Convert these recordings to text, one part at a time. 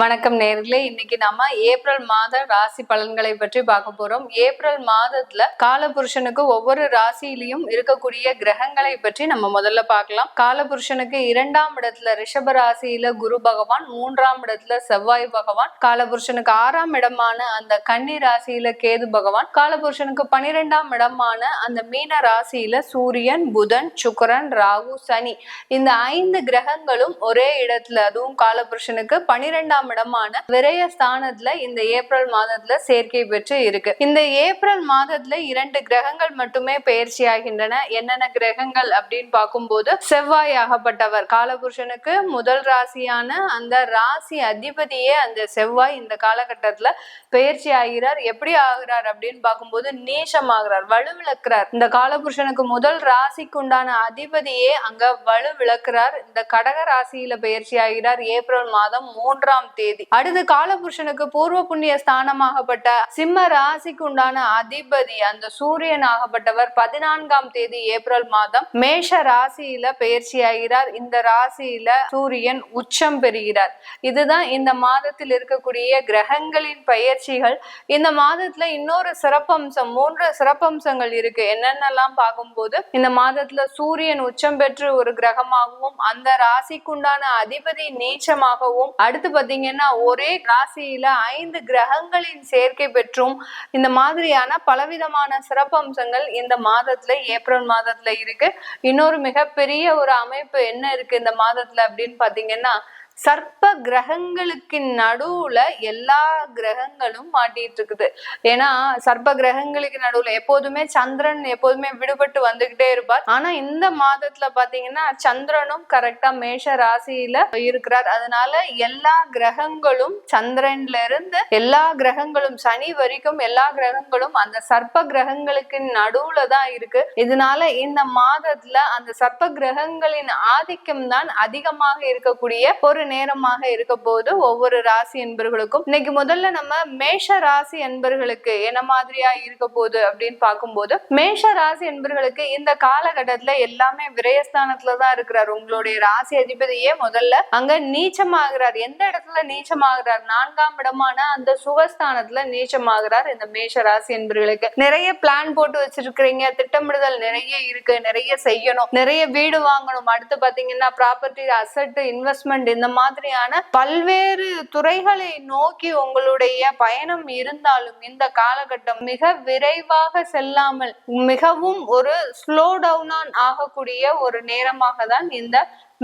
வணக்கம் நேர்களே. இன்னைக்கு நாம ஏப்ரல் மாத ராசி பலன்களை பற்றி பார்க்க போறோம். ஏப்ரல் மாதத்துல காலபுருஷனுக்கு ஒவ்வொரு ராசியிலையும் இருக்கக்கூடிய கிரகங்களை பற்றி நம்ம முதல்ல பார்க்கலாம். காலபுருஷனுக்கு இரண்டாம் இடத்துல ரிஷப ராசியில குரு பகவான் மூன்றாம் இடத்துல செவ்வாய் பகவான். காலபுருஷனுக்கு ஆறாம் இடமான அந்த கன்னி ராசியில கேது பகவான். காலபுருஷனுக்கு பனிரெண்டாம் இடமான அந்த மீன ராசியில சூரியன் புதன் சுக்கரன் ராகு சனி. இந்த ஐந்து கிரகங்களும் ஒரே இடத்துல அதுவும் காலபுருஷனுக்கு பனிரெண்டாம் இடமான விரய ஸ்தானத்துல இந்த ஏப்ரல் மாதத்துல சேர்க்கை பெற்று இருக்கு. இந்த ஏப்ரல் மாதத்துல இரண்டு கிரகங்கள் மட்டுமே பயிற்சி ஆகின்றன. என்னென்ன கிரகங்கள் அப்படின்னு பார்க்கும்போது செவ்வாய் ஆகப்பட்டவர். காலபுருஷனுக்கு முதல் ராசியான அந்த ராசி அதிபதியே அந்த செவ்வாய் இந்த காலகட்டத்துல பயிற்சி ஆகிறார். எப்படி ஆகிறார் அப்படின்னு பார்க்கும்போது நீச்சம் ஆகிறார் வலுவிழக்கிறார் இந்த காலபுருஷனுக்கு முதல் ராசிக்கு உண்டான அதிபதியே அங்க வலுவிழக்கிறார் இந்த கடக ராசியில பயிற்சி ஆகிறார். ஏப்ரல் மாதம் மூன்றாம் தேதி. அடுத்து காலபுருஷனுக்கு பூர்வ புண்ணிய ஸ்தானமாகப்பட்ட சிம்ம ராசிக்கு உண்டான அதிபதி அந்த சூரியன் ஆகப்பட்டவர் பதினான்காம் தேதி ஏப்ரல் மாதம் மேஷ ராசியில பயிற்சி ஆகிறார். இந்த ராசியில சூரியன் உச்சம் பெறுகிறார். இதுதான் இந்த மாதத்தில் இருக்கக்கூடிய கிரகங்களின் பயிற்சிகள். இந்த மாதத்துல இன்னொரு சிறப்பம்சம் மூன்று சிறப்பம்சங்கள் இருக்கு. என்னென்னலாம் பார்க்கும்போது இந்த மாதத்துல சூரியன் உச்சம் பெற்று ஒரு கிரகமாகவும் அந்த ராசிக்குண்டான அதிபதி நீச்சமாகவும் அடுத்து பார்த்தீங்க பார்த்தீங்கன்னா ஒரே ராசியில ஐந்து கிரகங்களின் சேர்க்கை பெற்றும் இந்த மாதிரியான பலவிதமான சிறப்பம்சங்கள் இந்த மாதத்துல ஏப்ரல் மாதத்துல இருக்கு. இன்னொரு மிகப்பெரிய ஒரு அமைப்பு என்ன இருக்கு இந்த மாதத்துல அப்படின்னு பாத்தீங்கன்னா சர்ப்ப கிரகங்களுக்கு நடுவுல எல்லா கிரகங்களும் மாட்டிட்டு இருக்குது ஏன்னா சர்ப்ப கிரகங்களுக்கு நடுவுல எப்போதுமே சந்திரன் எப்போதுமே விடுபட்டு வந்துகிட்டே இருப்பார். ஆனா இந்த மாதத்துல பாத்தீங்கன்னா சந்திரனும் கரெக்டா மேஷ ராசியில இருக்கிறார். அதனால எல்லா கிரகங்களும் சந்திரன்ல இருந்து எல்லா கிரகங்களும் சனி வரைக்கும் எல்லா கிரகங்களும் அந்த சர்ப்ப கிரகங்களுக்கு நடுவுல தான் இருக்கு. இதனால இந்த மாதத்துல அந்த சர்ப்ப கிரகங்களின் ஆதிக்கம் தான் அதிகமாக இருக்கக்கூடிய ஒரு நேரமாக இருக்க போது ஒவ்வொரு ராசி என்பர்களுக்கும் இன்னைக்கு முதல்ல நம்ம மேஷ ராசி என்பர்களுக்கு என்ன மாதிரியா இருக்க போகுது அப்படின்னு பார்க்கும்போது மேஷ ராசி என்பர்களுக்கு இந்த காலகட்டத்துல எல்லாமே விரயஸ்தானத்துல தான் இருக்கிறார். உங்களுடைய ராசி அதிபதியே முதல்ல அங்க நீச்சமாகிறார். எந்த இடத்துல நீச்சமாகிறார்? நான்காம் இடமான அந்த சுகஸ்தானத்துல நீச்சமாகிறார் இந்த மேஷ ராசி என்பர்களுக்கு. நிறைய பிளான் போட்டு வச்சிருக்கிறீங்க. திட்டமிடுதல் நிறைய இருக்கு. நிறைய செய்யணும். நிறைய வீடு வாங்கணும். அடுத்து பாத்தீங்கன்னா ப்ராப்பர்ட்டி அசட் இன்வெஸ்ட்மெண்ட் இந்த மாதிரியான பல்வேறு துறைகளை நோக்கி உங்களுடைய பயணம் இருந்தாலும் இந்த காலகட்டம் மிக விரைவாக செல்லாமல் மிகவும் ஒரு ஸ்லோ டவுன் ஆகக்கூடிய ஒரு நேரமாக தான் இந்த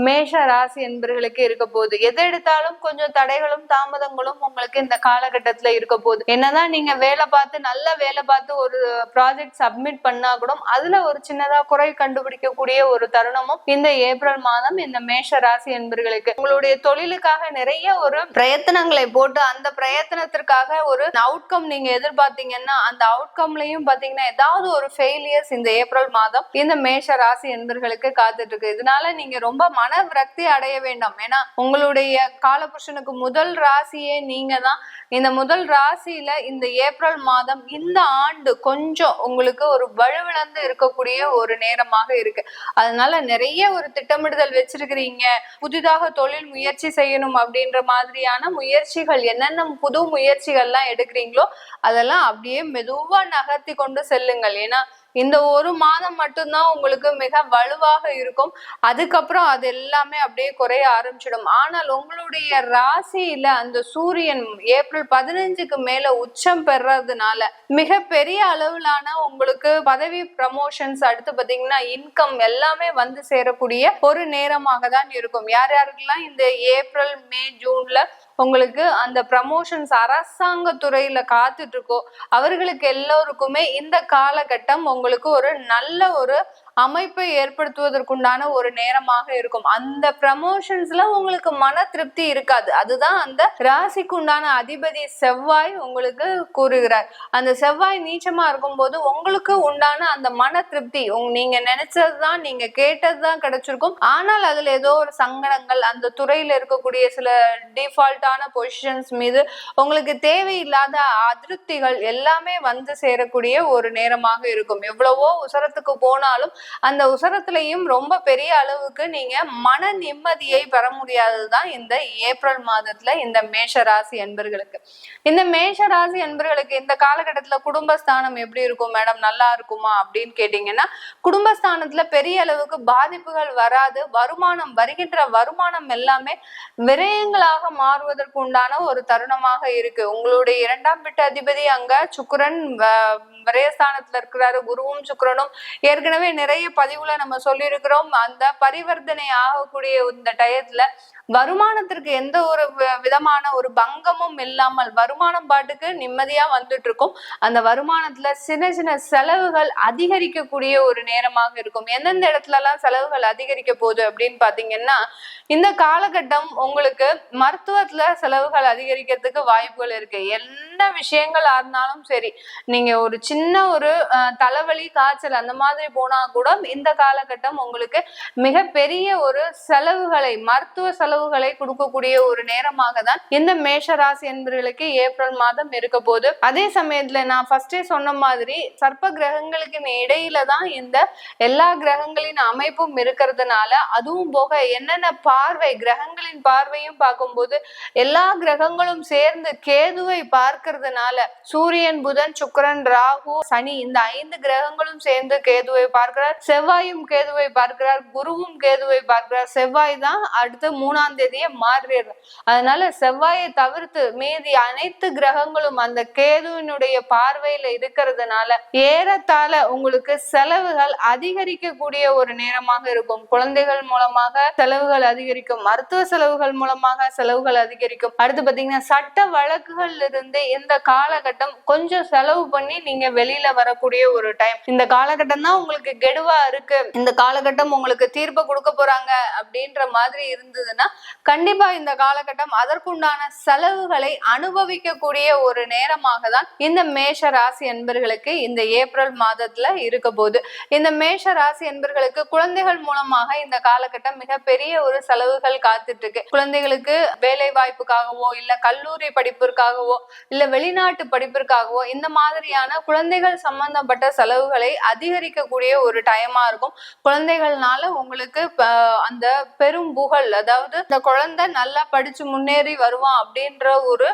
மேஷ ராசி என்பர்களுக்கு இருக்க போகுது. எது எடுத்தாலும் கொஞ்சம் தடைகளும் தாமதங்களும் உங்களுக்கு இந்த காலகட்டத்துல இருக்க போகுது. என்னதான் நீங்க வேலை பார்த்து நல்ல வேலை பார்த்து ஒரு ப்ராஜெக்ட் சப்மிட் பண்ணா கூட அதுல ஒரு சின்னதா குறை கண்டுபிடிக்கக்கூடிய ஒரு தருணமும் இந்த ஏப்ரல் மாதம் இந்த மேஷ ராசி என்பர்களுக்கு. உங்களுடைய தொழிலுக்காக நிறைய ஒரு பிரயத்தனங்களை போட்டு அந்த பிரயத்தனத்திற்காக ஒரு அவுட்கம் நீங்க எதிர்பார்த்தீங்கன்னா அந்த அவுட்கம்லயும் பாத்தீங்கன்னா ஏதாவது ஒரு ஃபெயிலியர்ஸ் இந்த ஏப்ரல் மாதம் இந்த மேஷ ராசி என்பர்களுக்கு காத்துட்டு இருக்கு. இதனால நீங்க ரொம்ப மன விரக்தி அடைய வேண்டாம். ஏன்னா உங்களுடைய காலபுருஷனுக்கு முதல் ராசியே நீங்க தான் இந்த முதல் ராசியில இந்த ஏப்ரல் மாதம் இந்த ஆண்டு கொஞ்சம் உங்களுக்கு ஒரு வலுவிழந்து இருக்கக்கூடிய ஒரு நேரமாக இருக்கு. அதனால நிறைய ஒரு திட்டமிடுதல் வச்சிருக்கிறீங்க. புதிதாக தொழில் முயற்சி செய்யணும் அப்படின்ற மாதிரியான முயற்சிகள் என்னென்ன புது முயற்சிகள்லாம் எடுக்கிறீங்களோ அதெல்லாம் அப்படியே மெதுவா நகர்த்தி கொண்டு செல்லுங்கள். ஏன்னா இந்த ஒரு மாதம் மட்டும்தான் உங்களுக்கு மிக வலுவாக இருக்கும். அதுக்கப்புறம் அது எல்லாமே அப்படியே குறைய ஆரம்பிச்சிடும். ஆனால் உங்களுடைய ராசியில அந்த சூரியன் ஏப்ரல் பதினஞ்சுக்கு மேல உச்சம் பெறதுனால மிக பெரிய அளவிலான உங்களுக்கு பதவி ப்ரமோஷன்ஸ் அடுத்து பாத்தீங்கன்னா இன்கம் எல்லாமே வந்து சேரக்கூடிய ஒரு நேரமாக தான் இருக்கும். யார் யாருக்கெல்லாம் இந்த ஏப்ரல் மே ஜூன்ல உங்களுக்கு அந்த ப்ரமோஷன்ஸ் அரசாங்க துறையில காத்துட்டு இருக்கோ அவர்களுக்கு எல்லோருக்குமே இந்த காலகட்டம் உங்களுக்கு ஒரு நல்ல ஒரு அமைப்பை ஏற்படுத்துவதற்குண்டான ஒரு நேரமாக இருக்கும். அந்த ப்ரமோஷன்ஸ்ல உங்களுக்கு மன திருப்தி இருக்காது. அதுதான் அந்த ராசிக்குண்டான அதிபதி செவ்வாய் உங்களுக்கு கூறுகிறார். அந்த செவ்வாய் நீச்சமா இருக்கும்போது உங்களுக்கு உண்டான அந்த மன திருப்தி நீங்க நினைச்சதுதான் நீங்க கேட்டதுதான் கிடைச்சிருக்கும். ஆனால் அதுல ஏதோ ஒரு சங்கடங்கள் அந்த துறையில இருக்கக்கூடிய சில டிஃபால்ட்டான பொசிஷன்ஸ் மீது உங்களுக்கு தேவையில்லாத அதிருப்திகள் எல்லாமே வந்து சேரக்கூடிய ஒரு நேரமாக இருக்கும். எவ்வளவோ உசரத்துக்கு போனாலும் அந்த உசரத்துலையும் ரொம்ப பெரிய அளவுக்கு நீங்க மன நிம்மதியை பெற முடியாததுதான் இந்த ஏப்ரல் மாதத்துல இந்த மேஷ ராசி என்பர்களுக்கு இந்த மேஷ ராசி என்பர்களுக்கு இந்த காலகட்டத்துல குடும்பஸ்தானம் எப்படி இருக்கும்? மேடம் நல்லா இருக்குமா? அப்படின்னு கேட்டீங்கன்னா குடும்பஸ்தானத்துல பெரிய அளவுக்கு பாதிப்புகள் வராது. வருமானம் வருகின்ற வருமானம் எல்லாமே விரயங்களாக மாறுவதற்கு உண்டான ஒரு தருணமாக இருக்கு. உங்களுடைய இரண்டாம் வீட்டு அதிபதி அங்க சுக்கரன் விரயஸ்தானத்துல இருக்கிறாரு. குருவும் சுக்கரனும் ஏற்கனவே நிறைய பதிவுல நம்ம சொல்லியிருக்கிறோம். அந்த பரிவர்த்தனை ஆகக்கூடிய இந்த டயத்துல வருமானத்திற்கு எந்த ஒரு விதமான ஒரு பங்கமும் இல்லாமல் வருமானம் பாட்டுக்கு நிம்மதியா வந்துட்டு இருக்கும் அந்த வருமானத்துல சின்ன சின்ன செலவுகள் அதிகரிக்கக்கூடிய ஒரு நேரமாக இருக்கும். எந்தெந்த இடத்துல எல்லாம் செலவுகள் அதிகரிக்க போகுது அப்படின்னு பாத்தீங்கன்னா இந்த காலகட்டம் உங்களுக்கு மருத்துவத்துல செலவுகள் அதிகரிக்கிறதுக்கு வாய்ப்புகள் இருக்கு. என்ன விஷயங்களா இருந்தாலும் சரி நீங்க ஒரு சின்ன ஒரு தலைவலி காய்ச்சல் அந்த மாதிரி போனா கூட கூட இந்த காலகட்டம் உங்களுக்கு மிகப்பெரிய ஒரு செலவுகளை மருத்துவ செலவுகளை கொடுக்கக்கூடிய ஒரு நேரமாக தான் இந்த மேஷராசி என்பவர்களுக்கு ஏப்ரல் மாதம் இருக்க போது அதே சமயத்துல நான் ஃபர்ஸ்டே சொன்ன மாதிரி சர்ப்ப கிரகங்களுக்கு இடையில தான் இந்த எல்லா கிரகங்களின் அமைப்பும் இருக்கிறதுனால அதுவும் போக என்னென்ன பார்வை கிரகங்களின் பார்வையும் பார்க்கும்போது எல்லா கிரகங்களும் சேர்ந்து கேதுவை பார்க்கறதுனால சூரியன் புதன் சுக்கரன் ராகு சனி இந்த ஐந்து கிரகங்களும் சேர்ந்து கேதுவை பார்க்கிற பார்க்கிறார். செவ்வாயும் கேதுவை பார்க்கிறார். குருவும் கேதுவை பார்க்கிறார். செவ்வாய் தான் அடுத்து மூணாம் தேதியே மாறுறாரு அதனால செவ்வாயை தவிர்த்து மீதி அனைத்து கிரகங்களும் அந்த கேதுவினுடைய பார்வையில இருக்கிறதுனால ஏறத்தாழ உங்களுக்கு செலவுகள் அதிகரிக்கக்கூடிய ஒரு நேரமாக இருக்கும். குழந்தைகள் மூலமாக செலவுகள் அதிகரிக்கும். மருத்துவ செலவுகள் மூலமாக செலவுகள் அதிகரிக்கும். அடுத்து பாத்தீங்கன்னா சட்ட வழக்குகள்ல இருந்து இந்த காலகட்டம் கொஞ்சம் செலவு பண்ணி நீங்க வெளியில வரக்கூடிய ஒரு டைம் இந்த காலகட்டம் தான் உங்களுக்கு வலுவா இருக்கு. இந்த காலகட்டம் உங்களுக்கு தீர்ப்பு கொடுக்க போறாங்க அப்படின்ற மாதிரி இருந்ததுன்னா கண்டிப்பா இந்த காலகட்டம் அதற்குண்டான செலவுகளை அனுபவிக்கக்கூடிய ஒரு நேரமாக தான் இந்த மேஷ ராசி என்பர்களுக்கு இந்த ஏப்ரல் மாதத்துல இருக்க போகுது. இந்த மேஷ ராசி என்பர்களுக்கு குழந்தைகள் மூலமாக இந்த காலகட்டம் மிகப்பெரிய ஒரு செலவுகள் காத்துட்டு இருக்கு குழந்தைகளுக்கு வேலை வாய்ப்புக்காகவோ இல்ல கல்லூரி படிப்பிற்காகவோ இல்ல வெளிநாட்டு படிப்பிற்காகவோ இந்த மாதிரியான குழந்தைகள் சம்பந்தப்பட்ட செலவுகளை அதிகரிக்கக்கூடிய ஒரு டைமா இருக்கும். குழந்தைகள்னால உங்களுக்கு அந்த பெரும் புகழ் அதாவது இந்த குழந்தை நல்லா படிச்சு முன்னேறி வருவான் அப்படின்ற ஒரு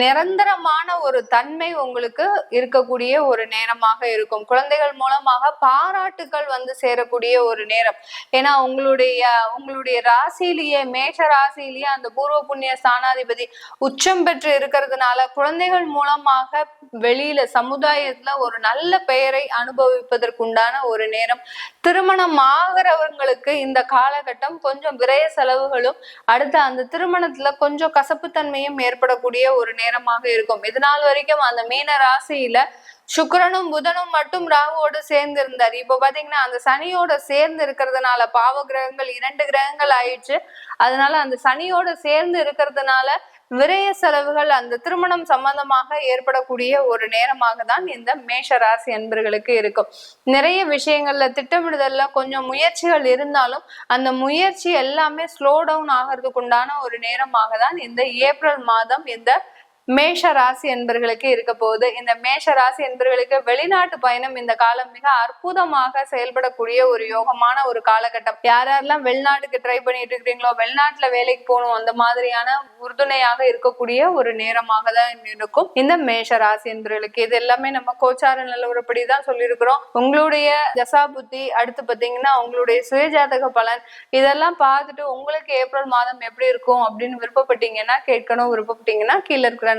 நிரந்தரமான ஒரு தன்மை உங்களுக்கு இருக்கக்கூடிய ஒரு நேரமாக இருக்கும். குழந்தைகள் மூலமாக பாராட்டுகள் வந்து சேரக்கூடிய ஒரு நேரம். ஏன்னா உங்களுடைய உங்களுடைய ராசியிலேயே மேஷ ராசியிலேயே அந்த பூர்வ புண்ணிய ஸ்தானாதிபதி உச்சம் பெற்று இருக்கிறதுனால குழந்தைகள் மூலமாக வெளியில சமுதாயத்துல ஒரு நல்ல பெயரை அனுபவிப்பதற்குண்டான ஒரு நேரம். திருமணம் ஆகிறவங்களுக்கு இந்த காலகட்டம் கொஞ்சம் விரய செலவுகளும் அடுத்த அந்த திருமணத்துல கொஞ்சம் கசப்புத்தன்மையும் ஏற்படக்கூடிய ஒரு ஒரு நேரமாக இருக்கும். இது நாள் வரைக்கும் அந்த மீன ராசியில சுக்கரனும் புதனும் மட்டும் ராகுவோடு சேர்ந்து இருந்தார் இப்ப பாத்தீங்கன்னா அந்த சனியோட சேர்ந்து இருக்கிறதுனால பாவ கிரகங்கள் இரண்டு கிரகங்கள் ஆயிடுச்சு. அதனால அந்த சனியோட சேர்ந்து இருக்கிறதுனால விரய செலவுகள் அந்த திருமணம் சம்பந்தமாக ஏற்படக்கூடிய ஒரு நேரமாக தான் இந்த மேஷ ராசி அன்பர்களுக்கு இருக்கும். நிறைய விஷயங்கள்ல திட்டமிடுதல்ல கொஞ்சம் முயற்சிகள் இருந்தாலும் அந்த முயற்சி எல்லாமே ஸ்லோ டவுன் ஆகிறதுக்கு உண்டான ஒரு நேரமாக தான் இந்த ஏப்ரல் மாதம் இந்த மேஷ ராசி என்பர்களுக்கு இருக்க போகுது. இந்த மேஷ ராசி என்பர்களுக்கு வெளிநாட்டு பயணம் இந்த காலம் மிக அற்புதமாக செயல்படக்கூடிய ஒரு யோகமான ஒரு காலகட்டம். யார் யாரெல்லாம் வெளிநாட்டுக்கு ட்ரை பண்ணிட்டு இருக்கிறீங்களோ வெளிநாட்டுல வேலைக்கு போகணும் அந்த மாதிரியான உறுதுணையாக இருக்கக்கூடிய ஒரு நேரமாக தான் இருக்கும். இந்த மேஷ ராசி என்பர்களுக்கு இது எல்லாமே நம்ம கோச்சார நிலவரப்படி தான் சொல்லியிருக்கிறோம். உங்களுடைய தசா புத்தி அடுத்து பார்த்தீங்கன்னா உங்களுடைய சுயஜாதக பலன் இதெல்லாம் பார்த்துட்டு உங்களுக்கு ஏப்ரல் மாதம் எப்படி இருக்கும் அப்படின்னு விருப்பப்பட்டீங்கன்னா கேட்கணும் விருப்பப்பட்டீங்கன்னா கீழே இருக்கிற